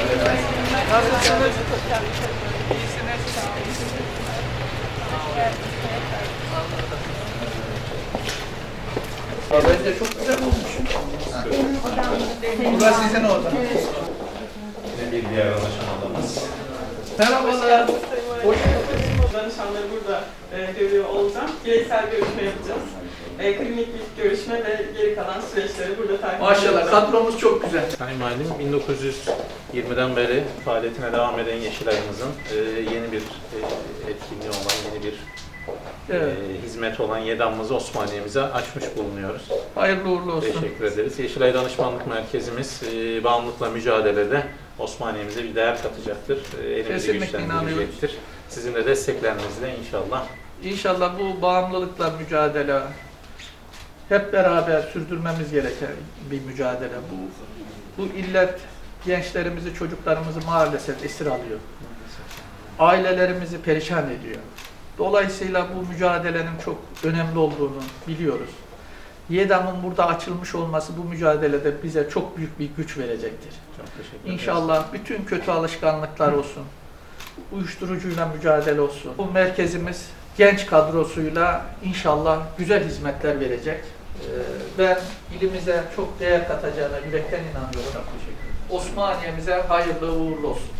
Nasılsınız? İyisiniz. Bence çok güzel olmuş. Burası sizin oda. Yine bir diğer anlaşmalarımız. Merhabalar. Hoş Danışanları burada e, görüyor olacağım. Bireysel görüşme yapacağız. E, klinik görüşme ve geri kalan süreçleri burada takip Maşallah kadromuz çok güzel. Sayın Valim, 1920'den beri faaliyetine devam eden Yeşilay'ımızın e, yeni bir e, etkinliği olan, yeni bir Evet. e, hizmet olan Yedam'ımızı Osmaniye'mize açmış bulunuyoruz. Hayırlı uğurlu olsun. Teşekkür ederiz. Yeşilay Danışmanlık Merkezimiz e, bağımlılıkla mücadelede Osmaniye'mize bir değer katacaktır. E, elimizi güçlendirecektir. Sizin de desteklerinizle inşallah İnşallah bu bağımlılıkla mücadele hep beraber sürdürmemiz gereken bir mücadele. Bu bu illet gençlerimizi, çocuklarımızı maalesef esir alıyor. Ailelerimizi perişan ediyor. Dolayısıyla bu mücadelenin çok önemli olduğunu biliyoruz. YEDAM'ın burada açılmış olması bu mücadelede bize çok büyük bir güç verecektir. çok teşekkür ederiz. İnşallah bütün kötü alışkanlıklar olsun. Uyuşturucuyla mücadele olsun. Bu merkezimiz genç kadrosuyla inşallah güzel hizmetler verecek. Ee, Ben ilimize çok değer katacağına yürekten inanıyorum. Osmaniye'mize hayırlı uğurlu olsun.